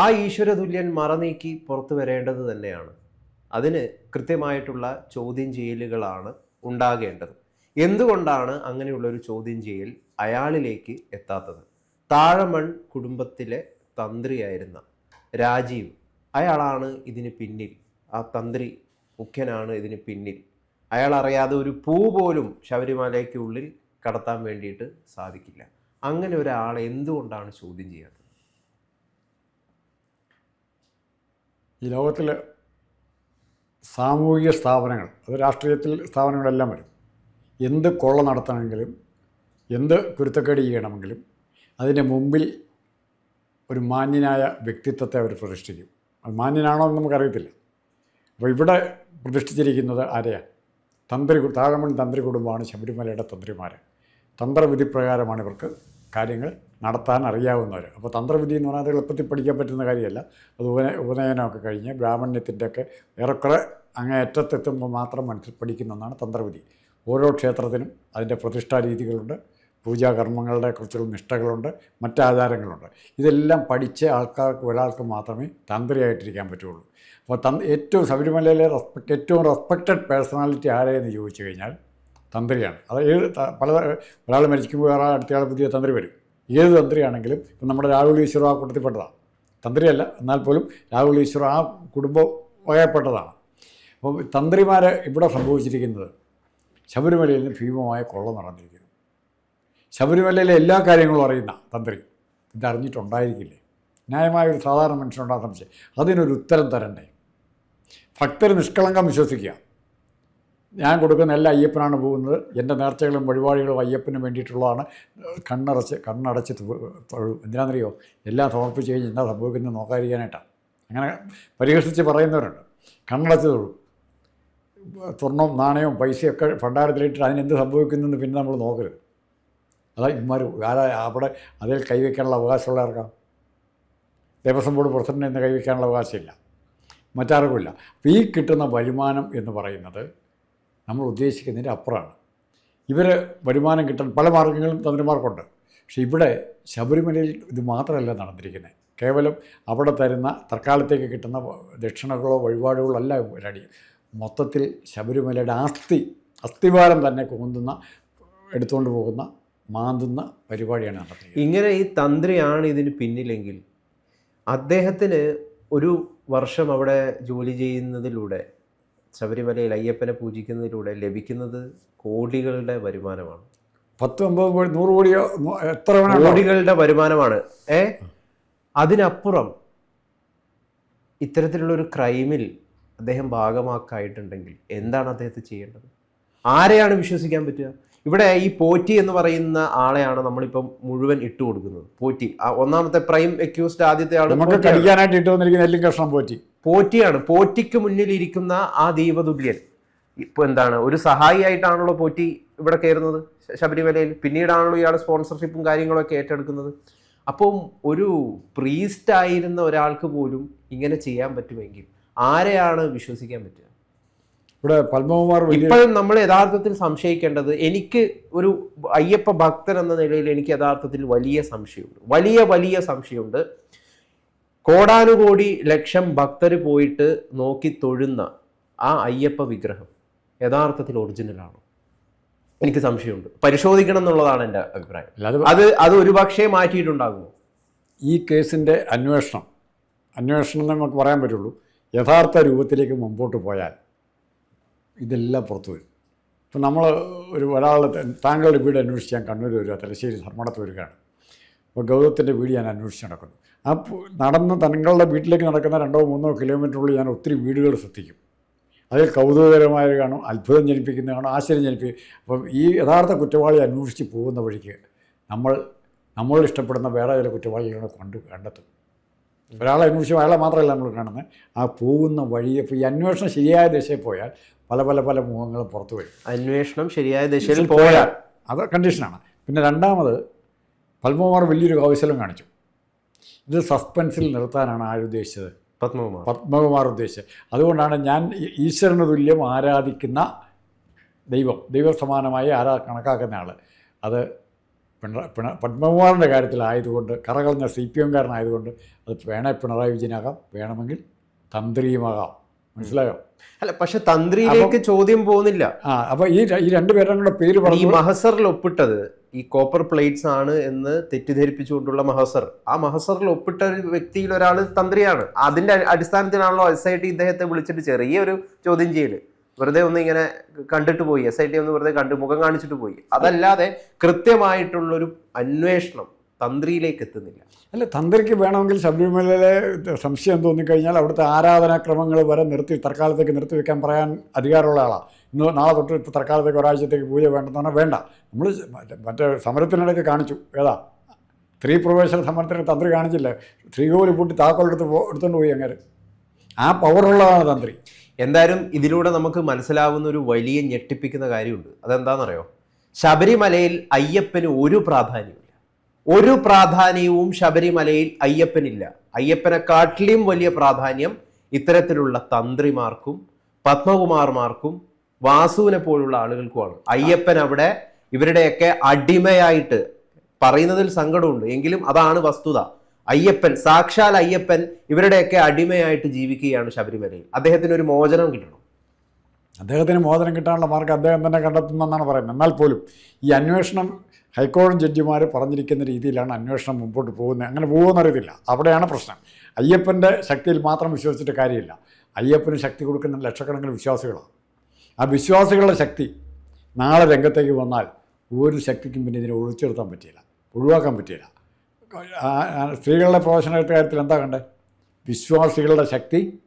ആ ഈശ്വരതുല്യൻ മറനീക്കി പുറത്തു വരേണ്ടത് തന്നെയാണ്. അതിന് കൃത്യമായിട്ടുള്ള ചോദ്യം ചെയ്യലുകളാണ് ഉണ്ടാകേണ്ടത്. എന്തുകൊണ്ടാണ് അങ്ങനെയുള്ളൊരു ചോദ്യം ചെയ്യൽ അയാളിലേക്ക് എത്താത്തത്? താഴമൺ കുടുംബത്തിലെ തന്ത്രിയായിരുന്ന രാജീവ് അയാളാണ് ഇതിന് പിന്നിൽ. ആ തന്ത്രി മുഖ്യനാണ് ഇതിന് പിന്നിൽ. അയാൾ അറിയാതെ ഒരു പൂ പോലും ശബരിമലയ്ക്കുള്ളിൽ കടത്താൻ വേണ്ടിയിട്ട് സാധിക്കില്ല. അങ്ങനെ ഒരാളെ എന്തുകൊണ്ടാണ് ചോദ്യം ചെയ്യാത്തത്? ഈ ലോകത്തിൽ സാമൂഹിക സ്ഥാപനങ്ങൾ അത് രാഷ്ട്രീയത്തിൽ സ്ഥാപനങ്ങളെല്ലാം വരും. എന്ത് കൊള്ള നടത്തണമെങ്കിലും എന്ത് കുരുത്തക്കേട് ചെയ്യണമെങ്കിലും അതിന്റെ മുമ്പിൽ ഒരു മാന്യനായ വ്യക്തിത്വത്തെ അവർ പ്രതിഷ്ഠിക്കും. അത് മാന്യനാണോ എന്ന് നമുക്കറിയത്തില്ല. അപ്പോൾ ഇവിടെ പ്രതിഷ്ഠിച്ചിരിക്കുന്നത് ആരെയാണ് തന്ത്രി താഴമൺ തന്ത്രി കുടുംബമാണ് ശബരിമലയുടെ തന്ത്രിമാർ തന്ത്രവിധി പ്രകാരമാണ് ഇവർക്ക് കാര്യങ്ങൾ നടത്താൻ അറിയാവുന്നവർ അപ്പോൾ തന്ത്രവിധി എന്ന് പറഞ്ഞാൽ അത് എളുപ്പത്തിൽ പഠിക്കാൻ പറ്റുന്ന കാര്യമല്ല. അത് ഉപന ഉപനയനമൊക്കെ കഴിഞ്ഞ് ബ്രാഹ്മണ്യത്തിന്റെ ഒക്കെ ഏറെക്കുറെ അങ്ങേയറ്റത്തെത്തുമ്പോൾ മാത്രം മനസ്സിൽ പഠിക്കുന്ന ഒന്നാണ് തന്ത്രവിധി. ഓരോ ക്ഷേത്രത്തിനും അതിന്റെ പ്രതിഷ്ഠാ രീതികളുണ്ട്. പൂജാകർമ്മങ്ങളുടെ കുറിച്ചുള്ള നിഷ്ഠകളുണ്ട്. മറ്റാചാരങ്ങളുണ്ട്. ഇതെല്ലാം പഠിച്ച ആൾക്കാർക്ക് ഒരാൾക്ക് മാത്രമേ തന്ത്രിയായിട്ടിരിക്കാൻ പറ്റുള്ളൂ. അപ്പോൾ തന് ഏറ്റവും ശബരിമലയിലെ റെസ്പെക്ട് ഏറ്റവും റെസ്പെക്റ്റഡ് പേഴ്സണാലിറ്റി ആരെയെന്ന് ചോദിച്ചു കഴിഞ്ഞാൽ തന്ത്രിയാണ്. അത് ഏത് പല ഒരാൾ മരിക്കുമ്പോൾ വേറെ അടുത്തയാൾ പുതിയ തന്ത്രി വരും. ഏത് തന്ത്രിയാണെങ്കിലും ഇപ്പം നമ്മുടെ രാഹുൽ ഈശ്വർ ആ കൂട്ടത്തിൽപ്പെട്ടതാണ് തന്ത്രിയല്ല എന്നാൽ പോലും രാഹുൽ ഈശ്വർ ആ കുടുംബം വകയപ്പെട്ടതാണ് അപ്പോൾ തന്ത്രിമാർ ഇവിടെ സംഭവിച്ചിരിക്കുന്നത് ശബരിമലയിൽ നിന്ന് ഭീമമായ കൊള്ള നടന്നിരിക്കുന്നു. ശബരിമലയിലെ എല്ലാ കാര്യങ്ങളും അറിയുന്ന തന്ത്രി. ഇതറിഞ്ഞിട്ടുണ്ടായിരിക്കില്ലേ ന്യായമായ ഒരു സാധാരണ മനുഷ്യനുണ്ടാകുന്ന സംശയം അതിനൊരു ഉത്തരം തരണ്ടേ? ഭക്തർ നിഷ്കളങ്കം വിശ്വസിക്കുക. ഞാൻ കൊടുക്കുന്ന എല്ലാ അയ്യപ്പനാണ് പോകുന്നത്. എന്റെ നേർച്ചകളും വഴിപാടുകളും അയ്യപ്പന് വേണ്ടിയിട്ടുള്ളതാണ്. കണ്ണടച്ച് കണ്ണടച്ച് തൊഴു- എന്തിനാണെന്നറിയോ? എല്ലാം സമർപ്പിച്ച് കഴിഞ്ഞ് എന്താ സംഭവിക്കുന്നത് നോക്കാതിരിക്കാനായിട്ടാണ് അങ്ങനെ പരിഹസിച്ച് പറയുന്നവരുണ്ട്. കണ്ണടച്ച് തൊഴും. സ്വർണവും നാണയവും പൈസയൊക്കെ ഭണ്ഡാരത്തിലിട്ടിട്ട് അതിനെന്ത് സംഭവിക്കുന്നെന്ന് പിന്നെ നമ്മൾ നോക്കരുത്. അതാ ഇമാർ ആരാ അവിടെ അതിൽ കൈവയ്ക്കാനുള്ള അവകാശമുള്ള ആർക്കാം ദേവസ്വം ബോർഡ് പ്രസിഡന്റ് എന്ന് കൈവയ്ക്കാനുള്ള അവകാശമില്ല. മറ്റാർക്കുമില്ല അപ്പോൾ ഈ കിട്ടുന്ന വരുമാനം എന്ന് പറയുന്നത് നമ്മൾ ഉദ്ദേശിക്കുന്നതിന്റെ അപ്പുറമാണ്. ഇവർ വരുമാനം കിട്ടാൻ പല മാർഗങ്ങളും തന്ത്രിമാർക്കുണ്ട്. പക്ഷേ ഇവിടെ ശബരിമലയിൽ ഇത് മാത്രമല്ല നടന്നിരിക്കുന്നത്. കേവലം അവിടെ തരുന്ന തൽക്കാലത്തേക്ക് കിട്ടുന്ന ദക്ഷിണകളോ വഴിപാടുകളോ അല്ല പരിപാടി. മൊത്തത്തിൽ ശബരിമലയുടെ ആസ്തി അസ്ഥിവാരം തന്നെ കൂന്തുന്ന എടുത്തുകൊണ്ട് പോകുന്ന മാന്തുന്ന പരിപാടിയാണ് നടത്തുന്നത് ഇങ്ങനെ ഈ തന്ത്രിയാണ് ഇതിന് പിന്നിലെങ്കിൽ അദ്ദേഹത്തിന് ഒരു വർഷം അവിടെ ജോലി ചെയ്യുന്നതിലൂടെ ശബരിമലയിൽ അയ്യപ്പനെ പൂജിക്കുന്നതിലൂടെ ലഭിക്കുന്നത് കോടികളുടെ വരുമാനമാണ്. പത്ത് ഒമ്പത് കോടി നൂറ് കോടിയോ എത്ര കോടികളുടെ വരുമാനമാണ്. ഏ? അതിനപ്പുറം ഇത്തരത്തിലുള്ളൊരു ക്രൈമിൽ അദ്ദേഹം ഭാഗമാക്കായിട്ടുണ്ടെങ്കിൽ എന്താണ് അദ്ദേഹത്തെ ചെയ്യേണ്ടത്? ആരെയാണ് വിശ്വസിക്കാൻ പറ്റുക? ഇവിടെ ഈ പോറ്റി എന്ന് പറയുന്ന ആളെയാണ് നമ്മളിപ്പം മുഴുവൻ ഇട്ട് കൊടുക്കുന്നത് പോറ്റി ഒന്നാമത്തെ പ്രൈം അക്യൂസ്ഡ് ആദ്യത്തെ ആൾ നമുക്ക് കടിക്കാനായിട്ട് ഇട്ട് വന്നിരിക്കുന്ന എല്ലാം കഷ്ണം പോറ്റി. പോറ്റിയാണ്. പോറ്റിക്ക് മുന്നിൽ ഇരിക്കുന്ന ആ ദൈവതുല്യൻ. ഇപ്പൊ എന്താണ്? ഒരു സഹായിയായിട്ടാണല്ലോ പോറ്റി ഇവിടെ കയറുന്നത് ശബരിമലയിൽ. പിന്നീടാണല്ലോ ഇയാൾ സ്പോൺസർഷിപ്പും കാര്യങ്ങളൊക്കെ ഏറ്റെടുക്കുന്നത്. അപ്പം ഒരു പ്രീസ്റ്റ് ആയിരുന്ന ഒരാൾക്ക് പോലും ഇങ്ങനെ ചെയ്യാൻ പറ്റുമെങ്കിൽ ആരെയാണ് വിശ്വസിക്കാൻ പറ്റുക? ഇവിടെ പത്മകുമാർ ഇപ്പോഴും നമ്മൾ യഥാർത്ഥത്തിൽ സംശയിക്കേണ്ടത് എനിക്ക് ഒരു അയ്യപ്പ ഭക്തൻ എന്ന നിലയിൽ എനിക്ക് യഥാർത്ഥത്തിൽ വലിയ സംശയമുണ്ട്. വലിയ വലിയ സംശയമുണ്ട്. കോടാനുകോടി ലക്ഷം ഭക്തർ പോയിട്ട് നോക്കി തൊഴുന്ന ആ അയ്യപ്പ വിഗ്രഹം യഥാർത്ഥത്തിൽ ഒറിജിനലാണോ എനിക്ക് സംശയമുണ്ട്. പരിശോധിക്കണം എന്നുള്ളതാണ് എന്റെ അഭിപ്രായം. അത് അത് ഒരുപക്ഷേ മാറ്റിയിട്ടുണ്ടാകുമോ? ഈ കേസിന്റെ അന്വേഷണം അന്വേഷണം എന്ന് നമുക്ക് പറയാൻ പറ്റുള്ളൂ. യഥാർത്ഥ രൂപത്തിലേക്ക് മുമ്പോട്ട് പോയാൽ ഇതെല്ലാം പുറത്തു വരും. ഇപ്പം നമ്മൾ ഒരു ഒരാൾ താങ്കളുടെ വീട് അന്വേഷിച്ച് ഞാൻ കണ്ണൂർ വരിക തലശ്ശേരി ധർമ്മടത്ത് വരികയാണ്. അപ്പോൾ ഗൗതത്തിന്റെ വീട് ഞാൻ അന്വേഷിച്ച് നടക്കുന്നു. ആ നടന്ന് തങ്ങളുടെ വീട്ടിലേക്ക് നടക്കുന്ന രണ്ടോ മൂന്നോ കിലോമീറ്ററുള്ളിൽ ഞാൻ ഒത്തിരി വീടുകൾ ശ്രദ്ധിക്കും അതിൽ കൗതുകകരമായ കാണും അത്ഭുതം ജനിപ്പിക്കുന്ന കാണും ആശ്ചര്യം ജനിപ്പിക്കും. അപ്പം ഈ യഥാർത്ഥ കുറ്റവാളി അന്വേഷിച്ച് പോകുന്ന വഴിക്ക് നമ്മൾ നമ്മൾ ഇഷ്ടപ്പെടുന്ന വേറെ ചില കുറ്റവാളികളെ കൊണ്ട് കണ്ടെത്തും. ഒരാളെ അന്വേഷിച്ച് അയാളെ മാത്രമല്ല നമ്മൾ കാണുന്നത്. ആ പോകുന്ന വഴി ഇപ്പോൾ ഈ അന്വേഷണം ശരിയായ ദിശയിൽ പോയാൽ പല പല പല മുഖങ്ങളും പുറത്തു വരും. അന്വേഷണം ശരിയായ ദിശയിൽ പോയാൽ അത് കണ്ടീഷനാണ് പിന്നെ രണ്ടാമത് പത്മകുമാർ വലിയൊരു കൗശലം കാണിച്ചു. ഇത് സസ്പെൻസിൽ നിർത്താനാണ് ആരുദ്ദേശിച്ചത് പത്മകുമാർ. പത്മകുമാർ ഉദ്ദേശിച്ചത്. അതുകൊണ്ടാണ് ഞാൻ ഈശ്വരന് തുല്യം ആരാധിക്കുന്ന ദൈവം ദൈവസമാനമായി ആരാ കണക്കാക്കുന്ന ആൾ അത് പിണ പിണ പത്മകുമാറിന്റെ കാര്യത്തിലായതുകൊണ്ട് കറകളഞ്ഞ സി പി എംകാരനായതുകൊണ്ട് അത് വേണേ പിണറായി വിജയനാകാം. വേണമെങ്കിൽ തന്ത്രിയുമാകാം. മനസ്സിലായോ? അല്ല പക്ഷെ തന്ത്രിയിലേക്ക് ചോദ്യം പോകുന്നില്ല. ആ അപ്പൊ ഈ ഈ രണ്ട് പേരുടെ കൂടെ പേര് ഈ പറഞ്ഞു മഹസറിൽ ഒപ്പിട്ടത് ഈ കോപ്പർ പ്ലേറ്റ്സ് ആണ് എന്ന് തെറ്റിദ്ധരിപ്പിച്ചുകൊണ്ടുള്ള മഹസർ. ആ മഹസറിൽ ഒപ്പിട്ട ഒരു വ്യക്തിയിൽ ഒരാൾ തന്ത്രിയാണ്. അതിന്റെ അടിസ്ഥാനത്തിലാണല്ലോ എസ് ഐ ടി ഇദ്ദേഹത്തെ വിളിച്ചിട്ട് ചെറിയൊരു ചോദ്യം ചെയ്യൽ. വെറുതെ ഒന്ന് ഇങ്ങനെ കണ്ടിട്ട് പോയി. എസ് ഐ ടി ഒന്ന് വെറുതെ കണ്ടു മുഖം കാണിച്ചിട്ട് പോയി. അതല്ലാതെ കൃത്യമായിട്ടുള്ളൊരു അന്വേഷണം തന്ത്രിയിലേക്ക് എത്തുന്നില്ല അല്ല തന്ത്രിക്ക് വേണമെങ്കിൽ ശബരിമലയിലെ സംശയം തോന്നിക്കഴിഞ്ഞാൽ അവിടുത്തെ ആരാധനാക്രമങ്ങൾ വരെ നിർത്തി തൽക്കാലത്തേക്ക് നിർത്തി വെക്കാൻ പറയാൻ അധികാരമുള്ള ആളാണ് ഇന്ന് നാളെ തൊട്ട് ഇപ്പോൾ തൽക്കാലത്തേക്ക് ഒരാഴ്ചത്തേക്ക് പൂജ വേണ്ടെന്ന് പറഞ്ഞാൽ വേണ്ട. നമ്മൾ മറ്റേ സമരത്തിനിടയ്ക്ക് കാണിച്ചു ഏതാ? സ്ത്രീ പ്രവേശന സമരത്തിന് തന്ത്രി കാണിച്ചില്ലേ. ശ്രീകോവിൽ പൂട്ടി താക്കോലെടുത്ത് പോ എടുത്തുകൊണ്ട് പോയി അങ്ങനെ ആ പവറുള്ളതാണ് തന്ത്രി. എന്തായാലും ഇതിലൂടെ നമുക്ക് മനസ്സിലാവുന്ന ഒരു വലിയ ഞെട്ടിപ്പിക്കുന്ന കാര്യമുണ്ട്. അതെന്താണെന്നറിയോ ശബരിമലയിൽ അയ്യപ്പന് ഒരു പ്രാധാന്യമില്ല ഒരു പ്രാധാന്യവും ശബരിമലയിൽ അയ്യപ്പനില്ല. അയ്യപ്പനെക്കാട്ടിലും വലിയ പ്രാധാന്യം ഇത്തരത്തിലുള്ള തന്ത്രിമാർക്കും പത്മകുമാർമാർക്കും വാസുവിനെ പോലുള്ള ആളുകൾക്കുമാണ്. അയ്യപ്പൻ അവിടെ ഇവരുടെയൊക്കെ അടിമയായിട്ട് പറയുന്നതിൽ സങ്കടമുണ്ട്. എങ്കിലും അതാണ് വസ്തുത. അയ്യപ്പൻ സാക്ഷാൽ അയ്യപ്പൻ ഇവരുടെയൊക്കെ അടിമയായിട്ട് ജീവിക്കുകയാണ് ശബരിമലയിൽ. അദ്ദേഹത്തിന് ഒരു മോചനം കിട്ടണം. അദ്ദേഹത്തിന് മോചനം കിട്ടാനുള്ള മാർഗം അദ്ദേഹം തന്നെ കണ്ടെത്തുന്നെന്നാണ് പറയുന്നത്. എന്നാൽ പോലും ഈ അന്വേഷണം ഹൈക്കോടതി ജഡ്ജിമാർ പറഞ്ഞിരിക്കുന്ന രീതിയിലാണ് അന്വേഷണം മുമ്പോട്ട് പോകുന്നത്. അങ്ങനെ പോകുമെന്നറിയത്തില്ല. അവിടെയാണ് പ്രശ്നം. അയ്യപ്പന്റെ ശക്തിയിൽ മാത്രം വിശ്വസിച്ചിട്ട് കാര്യമില്ല. അയ്യപ്പന് ശക്തി കൊടുക്കുന്ന ലക്ഷക്കണക്കിന് വിശ്വാസികളാണ്. ആ വിശ്വാസികളുടെ ശക്തി നാളെ രംഗത്തേക്ക് വന്നാൽ ഒരു ശക്തിക്കും പിന്നെ ഇതിനെ ഒഴിച്ചെടുത്താൻ പറ്റിയില്ല. ഒഴിവാക്കാൻ പറ്റിയില്ല. സ്ത്രീകളുടെ പ്രവേശനത്തെ കാര്യത്തിൽ എന്താ കണ്ടേ? വിശ്വാസികളുടെ ശക്തി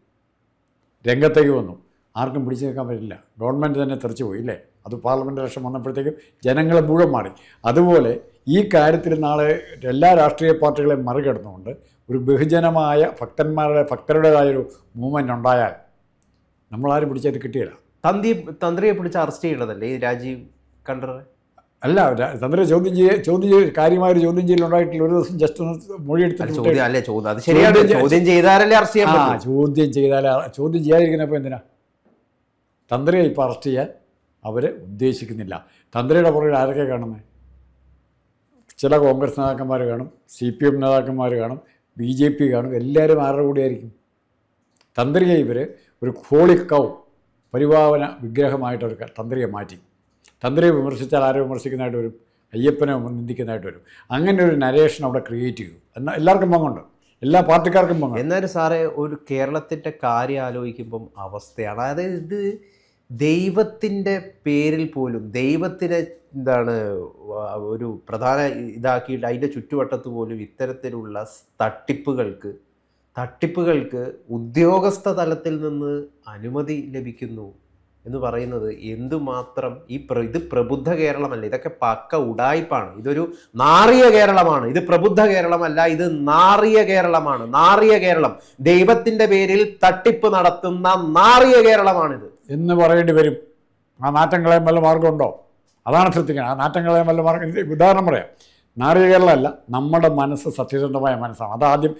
രംഗത്തേക്ക് വന്നു. ആർക്കും പിടിച്ചു നിൽക്കാൻ പറ്റില്ല. ഗവൺമെന്റ് തന്നെ തെറിച്ചു പോയി ഇല്ലേ അത് പാർലമെന്റ് ഇലക്ഷൻ വന്നപ്പോഴത്തേക്കും ജനങ്ങൾ മുഴുവൻ മാറി. അതുപോലെ ഈ കാര്യത്തിൽ നാളെ എല്ലാ രാഷ്ട്രീയ പാർട്ടികളെയും മറികടന്നുകൊണ്ട് ഒരു ബഹുജനമായ ഭക്തന്മാരുടെ ഭക്തരുടേതായൊരു മൂവ്മെന്റ് ഉണ്ടായാൽ നമ്മളാരും പിടിച്ചത് കിട്ടിയില്ല. തന്തി തന്ത്രിയെ പിടിച്ച് അറസ്റ്റ് ചെയ്യേണ്ടതല്ലേ ഈ രാജീവ് കണ്ടറെ അല്ല തന്ത്രി ചോദ്യം ചെയ്യ ചോദ്യം ചെയ്യ കാര്യമായൊരു ചോദ്യം ചെയ്യലുണ്ടായിട്ടില്ല ഒരു ദിവസം ജസ്റ്റ് ഒന്ന് അല്ല മൊഴിയെടുത്തിട്ട് ചോദ്യം ചെയ്താലല്ലേ അറസ്റ്റ് ചെയ്യാൻ ചോദ്യം ചെയ്താലേ ചോദ്യം ചെയ്യാതിരിക്കുന്നപ്പോൾ എന്തിനാ? തന്ത്രിയെ ഇപ്പോൾ അറസ്റ്റ് ചെയ്യാൻ അവർ ഉദ്ദേശിക്കുന്നില്ല. തന്ത്രിയുടെ പുറകിൽ ആരൊക്കെ കാണുന്നത് ചില കോൺഗ്രസ് നേതാക്കന്മാർ കാണും സി പി എം നേതാക്കന്മാർ കാണും ബി ജെ പി കാണും എല്ലാവരും ആരുടെ കൂടെയായിരിക്കും തന്ത്രിയെ ഇവർ ഒരു ഹോളിക്കൗ പരിഭാവന വിഗ്രഹമായിട്ട് ഒരു തന്ത്രിയെ മാറ്റി. തന്ത്രിയെ വിമർശിച്ചാൽ ആരെ വിമർശിക്കുന്നതായിട്ട് വരും? അയ്യപ്പനെ നിന്ദിക്കുന്നതായിട്ട് വരും. അങ്ങനെ ഒരു നരേഷൻ അവിടെ ക്രിയേറ്റ് ചെയ്തു. എന്നാൽ എല്ലാവർക്കും പങ്കുണ്ട്. എല്ലാ പാർട്ടിക്കാർക്കും പങ്കുണ്ട്. എന്നാലും സാറേ ഒരു കേരളത്തിന്റെ കാര്യം ആലോചിക്കുമ്പം അവസ്ഥയാണ്. അതായത് ഇത് ദൈവത്തിന്റെ പേരിൽ പോലും ദൈവത്തിനെ എന്താണ് ഒരു പ്രധാന ഇതാക്കിയിട്ട് അതിന്റെ ചുറ്റുവട്ടത്ത് പോലും ഇത്തരത്തിലുള്ള തട്ടിപ്പുകൾക്ക് തട്ടിപ്പുകൾക്ക് ഉദ്യോഗസ്ഥ തലത്തിൽ നിന്ന് അനുമതി ലഭിക്കുന്നു. എന്ന് പറയുന്നത് എന്തുമാത്രം ഈ ഇത് പ്രബുദ്ധ കേരളമല്ല. ഇതൊക്കെ പക്ക ഉടായ്പാണ് ഇതൊരു നാറിയ കേരളമാണ്. ഇത് പ്രബുദ്ധ കേരളമല്ല ഇത് നാറിയ കേരളമാണ്. നാറിയ കേരളം. ദൈവത്തിന്റെ പേരിൽ തട്ടിപ്പ് നടത്തുന്ന നാറിയ കേരളമാണിത്. എന്ന് പറയേണ്ടി വരും. ആ നാറ്റങ്ങളെ വല്ല മാർഗമുണ്ടോ അതാണ് ശ്രദ്ധിക്കണം. ആ നാറ്റങ്ങളെ വല്ല മാർഗം ഉദാഹരണം പറയാം. നാറിയ കേരളമല്ല നമ്മുടെ മനസ്സ് സത്യസന്ധമായ മനസ്സാണ്. അതാദ്യം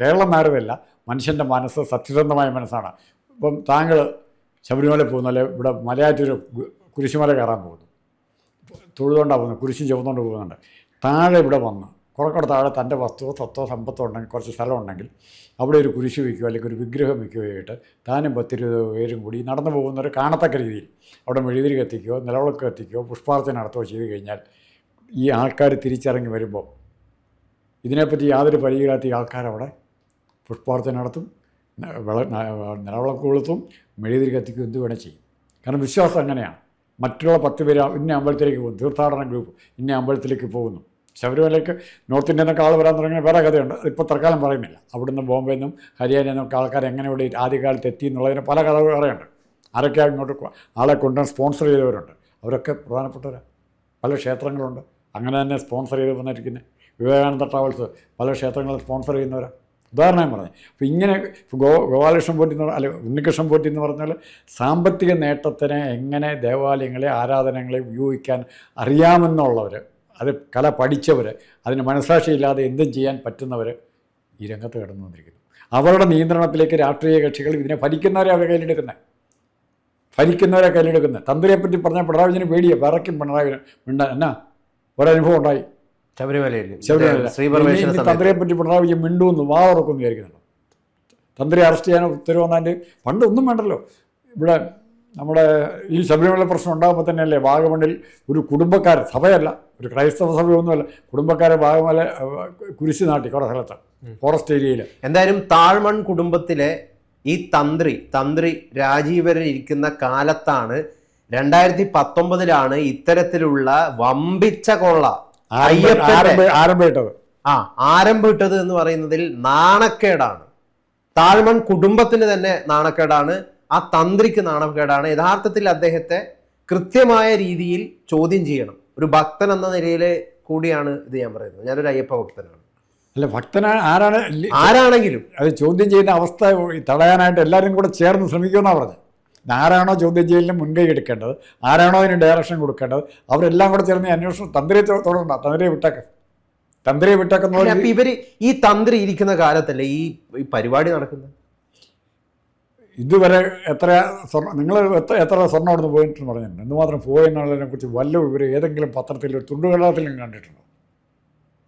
കേരളം നാറിയതല്ല മനുഷ്യന്റെ മനസ്സ് സത്യസന്ധമായ മനസ്സാണ്. ഇപ്പം താങ്കൾ ശബരിമല പോകുന്നു. അല്ലെ ഇവിടെ മലയാറ്റൂർ കുരിശുമല കയറാൻ പോകുന്നു. തൊഴുതുകൊണ്ടാണ് പോകുന്നത്. കുരിശും ചുവന്നുകൊണ്ട് പോകുന്നുണ്ട്. താഴെ ഇവിടെ വന്ന് കുറക്കൂടെ താഴെ തന്റെ വസ്തുവോ സ്വത്തോ സമ്പത്തോ ഉണ്ടെങ്കിൽ കുറച്ച് സ്ഥലം ഉണ്ടെങ്കിൽ അവിടെ ഒരു കുരിശ് വയ്ക്കുകയോ അല്ലെങ്കിൽ ഒരു വിഗ്രഹം വയ്ക്കുകയോ ആയിട്ട് താനും പത്തിരുപത് പേരും കൂടി നടന്നു പോകുന്നവർ കാണത്തക്ക രീതിയിൽ അവിടെ മെഴുതിരി കത്തിക്കുകയോ നിലവിളക്ക് കത്തിക്കുകയോ പുഷ്പാർച്ചന നടത്തുകയോ ചെയ്ത് കഴിഞ്ഞാൽ ഈ ആൾക്കാർ തിരിച്ചിറങ്ങി വരുമ്പോൾ ഇതിനെപ്പറ്റി യാതൊരു പരിചയമില്ലാത്ത ആൾക്കാരവിടെ പുഷ്പാർച്ചന നടത്തും. വിള ന- നിലവിളക്ക് കൊളുത്തും മെഴുതിരി കത്തിക്കും എന്ത് വേണേൽ ചെയ്യും. കാരണം വിശ്വാസം അങ്ങനെയാണ്. മറ്റുള്ള പത്ത് പേര് ഇന്ന അമ്പലത്തിലേക്ക് പോകും തീർത്ഥാടന ഗ്രൂപ്പ് ഇന്ന അമ്പലത്തിലേക്ക് പോകുന്നു. ശബരിമലയ്ക്ക് നോർത്ത് ഇന്ത്യയിൽ നിന്നൊക്കെ ആൾ വരാൻ തുടങ്ങിയ വേറെ കഥയുണ്ട്. ഇപ്പോൾ തൽക്കാലം പറയുന്നില്ല. അവിടുന്ന് ബോംബെയിൽ നിന്നും ഹരിയാനയിൽ നിന്നൊക്കെ ആൾക്കാർ എങ്ങനെ ഇവിടെ ആദ്യകാലത്ത് എത്തി എന്നുള്ളതിന് പല കഥകൾ വേറെയുണ്ട്. ആരൊക്കെ ഇങ്ങോട്ട് ആളെ കൊണ്ടുവന്ന് സ്പോൺസർ ചെയ്തവരുണ്ട്. അവരൊക്കെ പ്രധാനപ്പെട്ടവരാണ് പല ക്ഷേത്രങ്ങളുണ്ട്. അങ്ങനെ തന്നെ സ്പോൺസർ ചെയ്ത് വന്നിരിക്കുന്നത് വിവേകാനന്ദ ട്രാവൽസ് പല ക്ഷേത്രങ്ങളും സ്പോൺസർ ചെയ്യുന്നവരാണ് ഉദാഹരണം ഞാൻ പറഞ്ഞു അപ്പോൾ ഇങ്ങനെ ഗോ ഗോപാലകൃഷ്ണൻ പോറ്റി എന്ന് അല്ലെ ഉണ്ണികൃഷ്ണൻ പോറ്റി എന്ന് പറഞ്ഞാൽ സാമ്പത്തിക നേട്ടത്തിന് എങ്ങനെ ദേവാലയങ്ങളെ ആരാധനകളെ ഉപയോഗിക്കാൻ അറിയാമെന്നുള്ളവർ അത് കല പഠിച്ചവർ അതിന് മനസ്സാക്ഷിയില്ലാതെ എന്തും ചെയ്യാൻ പറ്റുന്നവർ ഈ രംഗത്ത് കടന്നു വന്നിരിക്കുന്നു അവരുടെ നിയന്ത്രണത്തിലേക്ക് രാഷ്ട്രീയ കക്ഷികൾ ഇതിനെ ഭരിക്കുന്നവരെ അവരുടെ കയ്യിലെടുക്കുന്നത് ഭരിക്കുന്നവരെ കയ്യിലെടുക്കുന്നത് തന്ത്രിയെപ്പറ്റി പറഞ്ഞാൽ പിണറായി വിജയന് പേടിയാണ് വിറയ്ക്കും പിണറായി മിണ്ടാൻ എന്നാ? ഒരനുഭവം ഉണ്ടായി. ശബരിമലയിൽ. ശബരിമല. തന്ത്രിയെ പറ്റി പിണറായി വിജയൻ മിണ്ടുമെന്ന് വാ തുറക്കുമെന്ന് വിചാരിക്കുന്നുണ്ട്. തന്ത്രി അറസ്റ്റ് ചെയ്യാൻ ഉത്തരവ് വന്നതിന്റെ പണ്ട് ഒന്നും വേണ്ടല്ലോ. ഇവിടെ നമ്മുടെ ഈ ശബരിമല പ്രശ്നം ഉണ്ടാകുമ്പോൾ തന്നെയല്ലേ വാഗമണ്ണിൽ ഒരു കുടുംബക്കാർ സഭയല്ല ഒരു ക്രൈസ്തവ സഭയൊന്നുമല്ല കുടുംബക്കാരെ വാഗമല കുരിശ് നാട്ടി കുറേ സ്ഥലത്ത് ഫോറസ്റ്റ് ഏരിയയിൽ എന്തായാലും താഴ്മൺ കുടുംബത്തിലെ ഈ തന്ത്രി തന്ത്രി രാജീവരൻ ഇരിക്കുന്ന കാലത്താണ് രണ്ടായിരത്തി പത്തൊമ്പതിലാണ് ഇത്തരത്തിലുള്ള വമ്പിച്ച കൊള്ള അയ്യപ്പന്റെ ആരംഭ ആ ആരംഭിട്ടത് എന്ന് പറയുന്നതിൽ നാണക്കേടാണ്. താഴ്മൺ കുടുംബത്തിന് തന്നെ നാണക്കേടാണ്. ആ തന്ത്രിക്ക് നാണക്കേടാണ്. യഥാർത്ഥത്തിൽ അദ്ദേഹത്തെ കൃത്യമായ രീതിയിൽ ചോദ്യം ചെയ്യണം. ഒരു ഭക്തൻ എന്ന നിലയിൽ കൂടിയാണ് ഇത് ഞാൻ പറയുന്നത്. ഞാനൊരു അയ്യപ്പ ഭക്തനാണ്. അല്ല ഭക്തനാണ് ആരാണ് ആരാണെങ്കിലും. അത് ചോദ്യം ചെയ്യുന്ന അവസ്ഥ തടയാനായിട്ട് എല്ലാവരും കൂടെ ചേർന്ന് ശ്രമിക്കുമെന്നാണ് പറഞ്ഞത്. ആരാണോ ചോദ്യം ചെയ്യലിന് മുൻകൈ എടുക്കേണ്ടത് ആരാണോ അതിന് ഡയറക്ഷൻ കൊടുക്കേണ്ടത് അവരെല്ലാം കൂടെ ചേർന്ന് അന്വേഷണം തന്ത്രിയെ തുടങ്ങണ്ട തന്ത്രിയെ വിട്ടേക്ക. തന്ത്രിയെ വിട്ടേക്കുന്ന ഇവർ ഈ തന്ത്രി ഇരിക്കുന്ന കാലത്തല്ലേ ഈ പരിപാടി നടക്കുന്നത്? ഇതുവരെ എത്ര സ്വർണം നിങ്ങൾ എത്ര എത്ര സ്വർണം അവിടുന്ന് പോയിട്ടെന്ന് പറഞ്ഞിട്ടുണ്ട്. എന്തുമാത്രം പോയെന്നുള്ളതിനെ കുറിച്ച് വല്ല വിവരം ഏതെങ്കിലും പത്രത്തിൽ ഒരു തുണ്ടുകടത്തിലും കണ്ടിട്ടുണ്ടോ?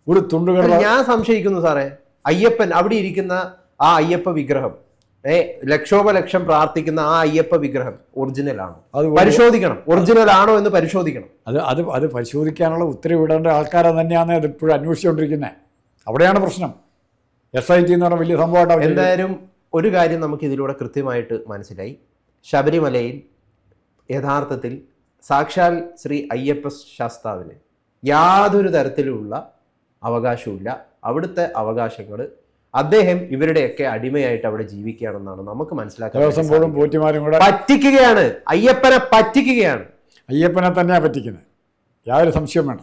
ഒരു തുണ്ടുകട ഞാൻ സംശയിക്കുന്നു സാറേ. അയ്യപ്പൻ അവിടെ ഇരിക്കുന്ന ആ അയ്യപ്പ വിഗ്രഹം ഏ ലക്ഷോപലക്ഷം പ്രാർത്ഥിക്കുന്ന ആ അയ്യപ്പ വിഗ്രഹം ഒറിജിനൽ ആണോ. അത് പരിശോധിക്കണം. ഒറിജിനൽ ആണോ എന്ന് പരിശോധിക്കണം. അത് അത് അത് പരിശോധിക്കാനുള്ള ഉത്തരവിടേണ്ട ആൾക്കാരെ തന്നെയാണ് അത് ഇപ്പോഴും അന്വേഷിച്ചുകൊണ്ടിരിക്കുന്നത് അവിടെയാണ് പ്രശ്നം. എസ് ഐ ടി എന്ന് പറഞ്ഞ വലിയ സംഭവമായിട്ടാണ് എന്തായാലും ഒരു കാര്യം നമുക്ക് ഇതിലൂടെ കൃത്യമായിട്ട് മനസ്സിലായി. ശബരിമലയിൽ യഥാർത്ഥത്തിൽ സാക്ഷാൽ ശ്രീ അയ്യപ്പ ശാസ്താവിന് യാതൊരു തരത്തിലുള്ള അവകാശവുമില്ല. അവിടുത്തെ അവകാശങ്ങൾ അദ്ദേഹം ഇവരുടെയൊക്കെ അടിമയായിട്ട് അവിടെ ജീവിക്കുകയാണെന്നാണ് നമുക്ക് മനസ്സിലാക്കാൻ. പോറ്റിമാരും കൂടെ പറ്റിക്കുകയാണ്. അയ്യപ്പനെ പറ്റിക്കുകയാണ്. അയ്യപ്പനെ തന്നെയാണ് പറ്റിക്കുന്നത്. യാതൊരു സംശയം വേണ്ട.